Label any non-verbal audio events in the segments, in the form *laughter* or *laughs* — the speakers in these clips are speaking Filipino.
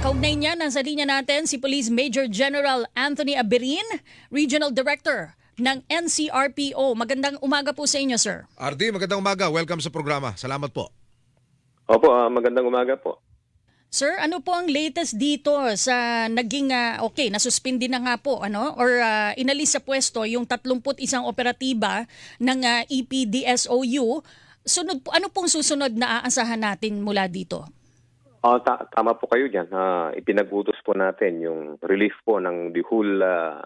Kaugnay niya, nasa linya natin si Police Major General Anthony Aberin, Regional Director ng NCRPO. Magandang umaga po sa inyo, sir. RD, magandang umaga. Welcome sa programa. Salamat po. Opo, ah, magandang umaga po. Sir, ano po ang latest dito sa naging, ah, okay, nasuspindi na nga po, ano? Or ah, inalis sa pwesto yung 31 operatiba ng ah, EPDSOU. Sunod po, ano pong susunod na aasahan natin mula dito? Ah, ta- tama po kayo diyan. Ah, ipinag-utos po natin yung relief po ng the whole ah,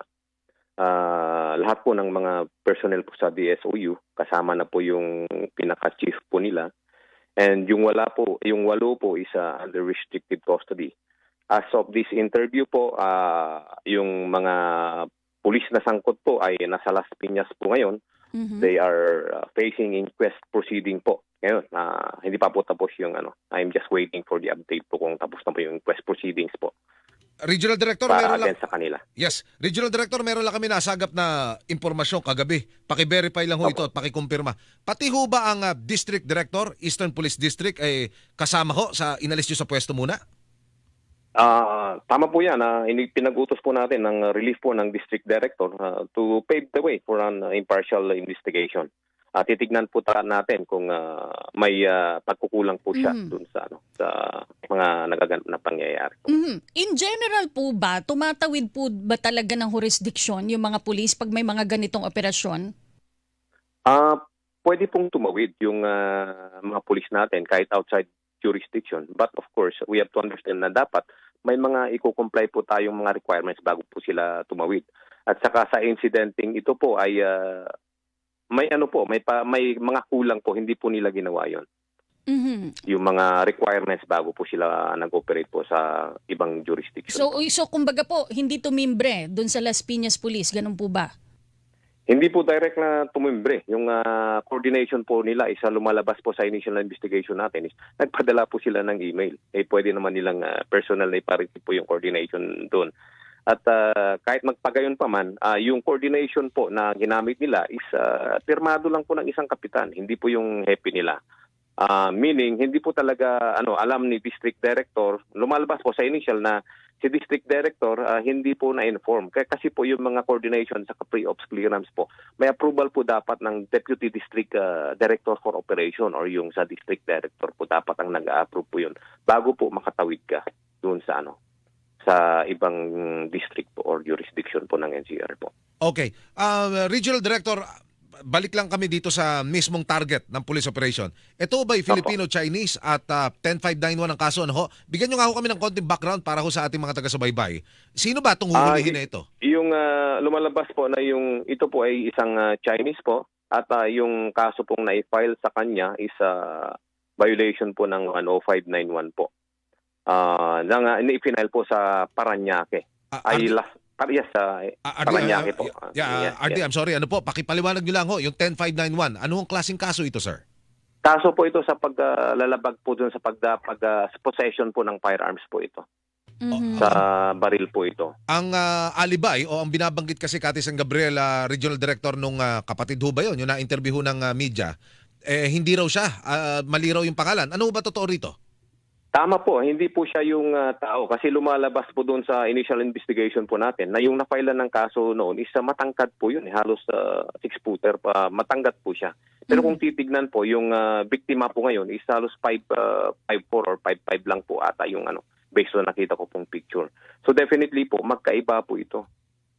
ah, lahat po ng mga personnel po sa DSOU kasama na po yung pinaka-chief po nila. And yung wala po, yung walo po is ah, under restricted custody. As of this interview po, ah, yung mga pulis na sangkot po ay nasa Las Piñas po ngayon. Mhm. They are uh, facing inquest proceeding po. Ngayon, ah, hindi pa po tapos yung ano. I'm just waiting for the update po kung tapos na po yung inquest proceedings po Regional Director, para meron lang... sa kanila. Yes, Regional Director, meron lang kami nasagap na impormasyon kagabi. Paki-verify lang ho ito at paki-kumpirma. Pati ho ba ang ah, District Director, Eastern Police District, ay kasama ho sa inalis nyo sa pwesto muna? Ah, tama po 'yan. ah, ini pinag-utos po natin ng relief po ng district director ah, to pave the way for an impartial investigation. At titignan po natin kung ah, may ah, pagkukulang po siya Mhm. dun sa ano sa mga nagaganap na pangyayari. Mhm. In general po ba, tumatawid po ba talaga ng jurisdiction yung mga pulis pag may mga ganitong operasyon? Ah, pwede pong tumawid yung ah, mga pulis natin kahit outside jurisdiction. But of course, we have to understand na dapat may mga i-comply po tayong mga requirements bago po sila tumawid. At saka sa incidenting ito po ay ah, may ano po, may pa, may mga kulang po, hindi po nila ginawa 'yon. Mhm. Yung mga requirements bago po sila nag-operate po sa ibang jurisdiction. So, so kumbaga po, hindi tumimbre doon sa Las Piñas Police, ganun po ba? Hindi po direct na tumimbre. Yung ah, coordination po nila isa lumalabas po sa initial investigation natin is nagpadala po sila ng email. Eh pwede naman nilang ah, personal na ipariti po yung coordination doon. At ah, kahit magpagayon pa man, ah, yung coordination po na ginamit nila is pirmado lang po ng isang kapitan, hindi po yung happy nila. Ah, meaning hindi po talaga ano alam ni district director lumalabas po sa initial na si district director ah, hindi po na-inform kasi po yung mga coordination sa pre-ops clearance po may approval po dapat ng deputy district ah, director for operation or yung sa district director po dapat ang nag-approve po yun bago po makatawid ka doon sa ano sa ibang district po or jurisdiction po ng NCR po. Okay. Ah, Regional Director, balik lang kami dito sa mismong target ng police operation. Ito ba Filipino-Chinese at ah, 10591 ang kaso? Ano ho? Bigyan nyo nga ho kami ng konting background para ho sa ating mga taga-subaybay. Sino ba itong Ah, huhulihin y- na ito? Yung ah, lumalabas po na yung ito po ay isang ah, Chinese po at ah, yung kaso pong na-file sa kanya is ah, violation po ng 10591 po. Ah, nang uh, ipinail po sa Paranaque. Ah, Ay last sa ah, RD, Paranaque ah, po. yeah, Yes, ah, RD, yes. I'm sorry. Ano po? Pakipaliwanag nyo lang ho. Yung 10591. Ano hong klaseng kaso ito, sir? Kaso po ito sa paglalabag po dun sa pag, pag ah, sa possession po ng firearms po ito. Mhm. Sa baril po ito. Ang ah, alibay o ang binabanggit kasi Kati San Gabriel, ah, Regional Director nung ah, kapatid ho ba yun, yung na-interview ng ah, media, eh, hindi raw siya. Ah, mali raw yung pangalan. Ano ba totoo rito? Tama po, hindi po siya yung ah, tao kasi lumalabas po doon sa initial investigation po natin na yung napailan ng kaso noon is ah, matangkad po yun, eh, halos uh, six footer pa, matanggat po siya. Pero kung titignan po, yung ah, biktima po ngayon is halos 5 uh, 5'4 or 5'5 lang po ata yung ano, based on nakita ko pong picture. So definitely po, magkaiba po ito,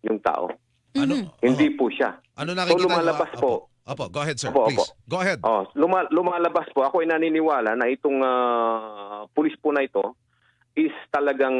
yung tao. Ano? Mhm. Hindi Oo. po siya. Ano nakikita nyo? lumalabas Ah, po. Opo. Go ahead sir, Opo, please. opo. Go ahead. Oh, luma- lumalabas po. Ako ay naniniwala na itong ah, pulis po na ito is talagang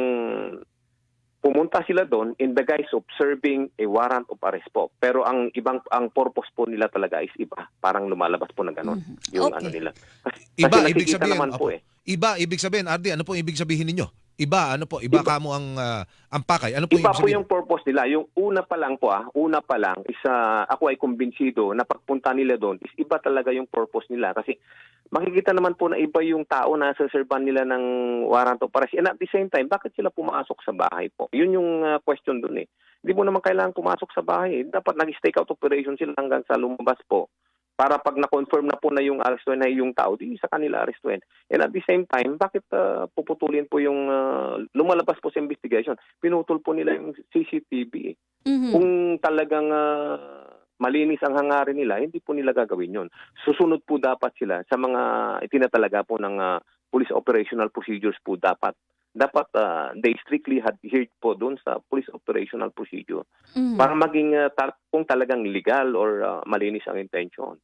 pumunta sila doon in the guise of serving a warrant of arrest po. Pero ang ibang ang purpose po nila talaga is iba. Parang lumalabas po na ganun. Mhm. Yung Okay. ano nila. *laughs* Kasi, Iba, ibig sabihin, naman po opo. eh. Iba, ibig sabihin, Ardi, ano po ibig sabihin ninyo? Iba, ano po? Iba, Iba. kamo ang ah, ang pakay. Ano po Iba ibig po yung purpose nila. Yung una pa lang po ah, una pa lang is ah, ako ay kumbinsido na pagpunta nila doon is iba talaga yung purpose nila kasi makikita naman po na iba yung tao na sa serban nila ng warrant of arrest. And at the same time, bakit sila pumasok sa bahay po? Yun yung ah, question doon eh. Hindi mo naman kailangan pumasok sa bahay. eh. Dapat nag-stake out operation sila hanggang sa lumabas po para pag na-confirm na po na yung arestuin na yung tao, di sa kanila arestuin. And at the same time, bakit ah, puputulin po yung ah, lumalabas po sa investigation? Pinutol po nila yung CCTV. Mhm. Kung talagang ah, malinis ang hangarin nila, hindi po nila gagawin yun. Susunod po dapat sila sa mga itinatalaga po ng ah, police operational procedures po dapat. Dapat ah, they strictly adhered po doon sa police operational procedure Mhm. para maging ah, ta- kung talagang legal or ah, malinis ang intention.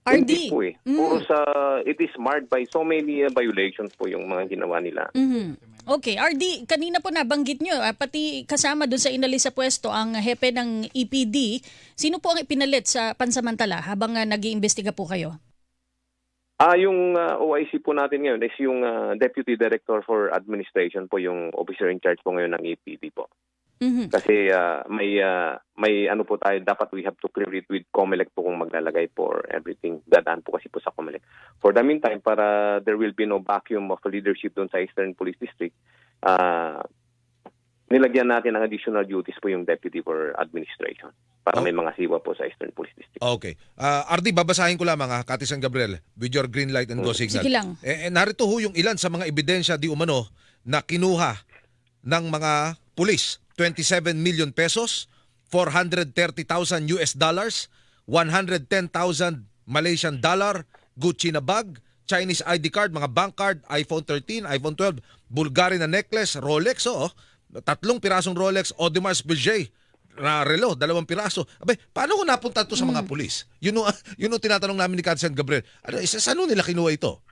Hindi RD. po eh. Mm. Puro sa, it is marred by so many ah, violations po yung mga ginawa nila. Mhm. Okay, RD, kanina po nabanggit nyo, ah, pati kasama doon sa inalis sa pwesto ang hepe ng EPD. Sino po ang ipinalit sa pansamantala habang uh, nag-iimbestiga po kayo? Ah, yung ah, OIC po natin ngayon is yung ah, Deputy Director for Administration po yung officer in charge po ngayon ng EPD po. Mhm. Kasi ah, may ah, may ano po tayo dapat we have to clear it with COMELEC po kung maglalagay for everything. Dadaan po kasi po sa COMELEC. For the meantime para there will be no vacuum of leadership doon sa Eastern Police District, ah nilagyan natin ng additional duties po yung Deputy for Administration para Oh. may mga siwa po sa Eastern Police District. Okay. Ah, RD, babasahin ko lamang ha, Kati San Gabriel, with your green light and go signal. Sige lang. Eh, eh, narito ho yung ilan sa mga ebidensya di umano na kinuha ng mga pulis. 27 million pesos, 430,000 US dollars, 110,000 Malaysian dollar, Gucci na bag, Chinese ID card, mga bank card, iPhone 13, iPhone 12, Bulgari na necklace, Rolex, oh, tatlong pirasong Rolex, Audemars Piguet, na relo, dalawang piraso. Abay, paano ko napunta to sa mga pulis? Yun yung, *laughs* yun yung tinatanong namin ni Kadsen Gabriel. Ano, isa, saan ho nila kinuha ito?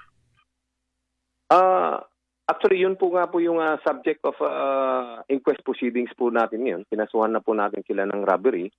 Ah, actually yun po nga po yung ah, subject of ah, inquest proceedings po natin ngayon. Pinasuhan na po natin sila ng robbery.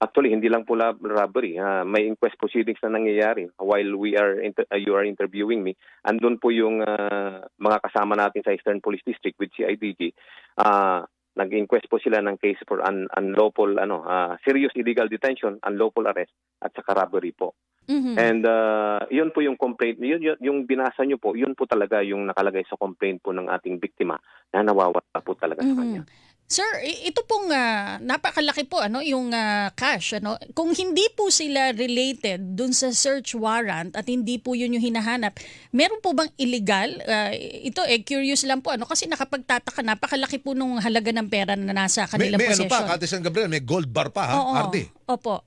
Actually hindi lang po robbery, ah, may inquest proceedings na nangyayari while we are inter- ah, you are interviewing me. Andun po yung ah, mga kasama natin sa Eastern Police District with CIDG. Ah, nag-inquest po sila ng case for un- unlawful ano, ah, serious illegal detention, unlawful arrest at saka robbery po. Mhm. And uh, yun po yung complaint, yun, yun, yung binasa nyo po, yun po talaga yung nakalagay sa complaint po ng ating biktima na nawawala po talaga sa kanya. Sir, ito pong ah, napakalaki po ano yung ah, cash ano. Kung hindi po sila related dun sa search warrant at hindi po yun yung hinahanap, meron po bang illegal? Ah, ito eh curious lang po ano kasi nakapagtataka napakalaki po nung halaga ng pera na nasa May, kanilang may ano possession. pa, Kati San Gabriel, may gold bar pa ha, Oo. RD. Opo.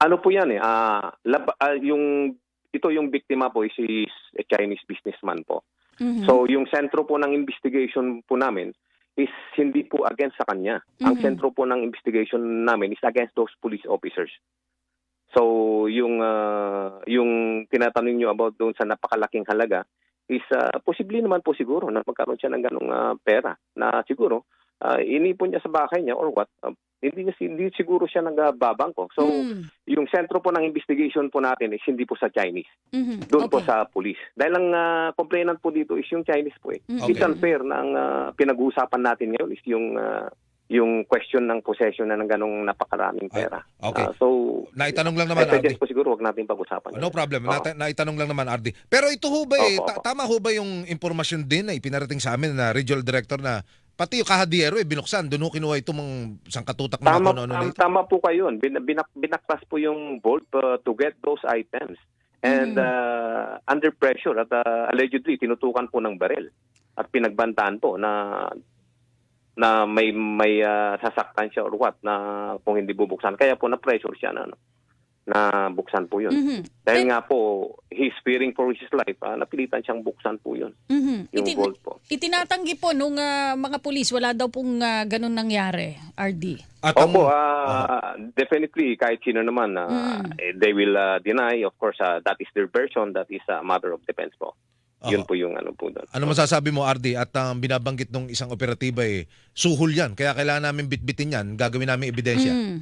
Ano po yan eh, ah, lab- ah, yung, ito yung biktima po is, is a Chinese businessman po. Mhm. So yung sentro po ng investigation po namin is hindi po against sa kanya. Ang Mhm. sentro po ng investigation namin is against those police officers. So yung ah, yung tinatanong niyo about doon sa napakalaking halaga is ah, posible naman po siguro na magkaroon siya ng ganong ah, pera na siguro ah, inipon niya sa bahay niya or what. Ah, hindi, hindi siguro siya nagbabangko. So Mhm. yung sentro po ng investigation po natin is hindi po sa Chinese. Mhm. Doon po Okay. sa police. Dahil ang ah, complainant po dito is yung Chinese po eh. Mhm. It's unfair na ang ah, pinag-uusapan natin ngayon is yung ah, yung question ng possession na ng ganong napakaraming pera. Ah, okay. Ah, so, Naitanong lang naman, RD. suggest po siguro wag natin pag-usapan. No yun. problem. Oo. Nata- naitanong lang naman, RD. Pero ito ho ba eh, Opo, ta- opo. tama ho ba yung impormasyon din na ipinarating sa amin na regional director na pati yung kahadiero eh, binuksan. Doon ho kinuha ito mga sangkatutak na Tama, ano, ano, tama, po kayo. Bin, binak, binaklas po yung vault uh, to get those items. And Mhm. uh, under pressure at uh, allegedly tinutukan po ng barel at pinagbantaan po na na may may uh, sasaktan siya or what na kung hindi bubuksan. Kaya po na pressure siya na ano, na buksan po yun. Mhm. Dahil nga po he's fearing for his life, ah, napilitan siyang buksan po yun, Mhm. yung Itin- vault po. Itinatanggi po nung ah, mga pulis, wala daw pong ah, ganun nangyari, RD. At ang- Opo, ah, definitely kahit sino naman ah, Mm. eh, they will ah, deny of course ah, that is their version that is a matter of defense po. Yun po yung ano po doon. Ano masasabi mo, RD? At ang binabanggit ng isang operatiba eh, suhol yan. Kaya kailangan namin bitbitin yan. Gagawin namin ebidensya. Mm.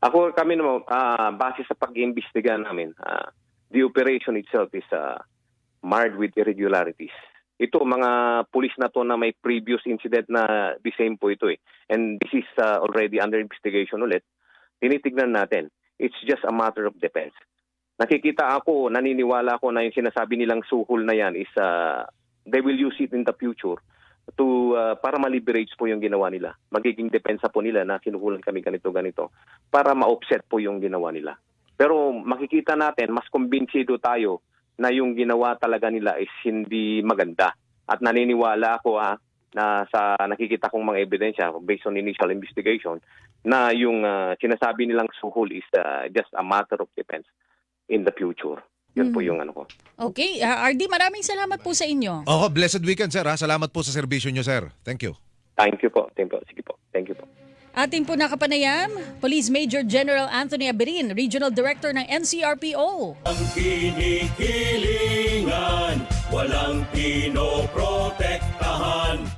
Ako kami naman ah, base sa pag-iimbestiga namin, ah, the operation itself is ah, marred with irregularities. Ito mga pulis na to na may previous incident na the same po ito eh. And this is ah, already under investigation ulit. Tinitignan natin. It's just a matter of defense. Nakikita ako, naniniwala ako na yung sinasabi nilang suhol na yan is ah, they will use it in the future to uh, para ma-leverage po yung ginawa nila. Magiging depensa po nila na sinuhulan kami ganito ganito para ma-offset po yung ginawa nila. Pero makikita natin mas kumbinsido tayo na yung ginawa talaga nila is hindi maganda. At naniniwala ako ha, na sa nakikita kong mga ebidensya based on initial investigation na yung uh, sinasabi nilang suhol is uh, just a matter of defense in the future. Yun po Mhm. yung ano ko. Okay, ah, RD, maraming salamat po sa inyo. Oo, blessed weekend sir ha. Salamat po sa serbisyo nyo sir. Thank you. Thank you po. Thank you po. Sige po. Thank you po. Ating po nakapanayam, Police Major General Anthony Aberin, Regional Director ng NCRPO. Ang kinikilingan, walang pinoprotektahan.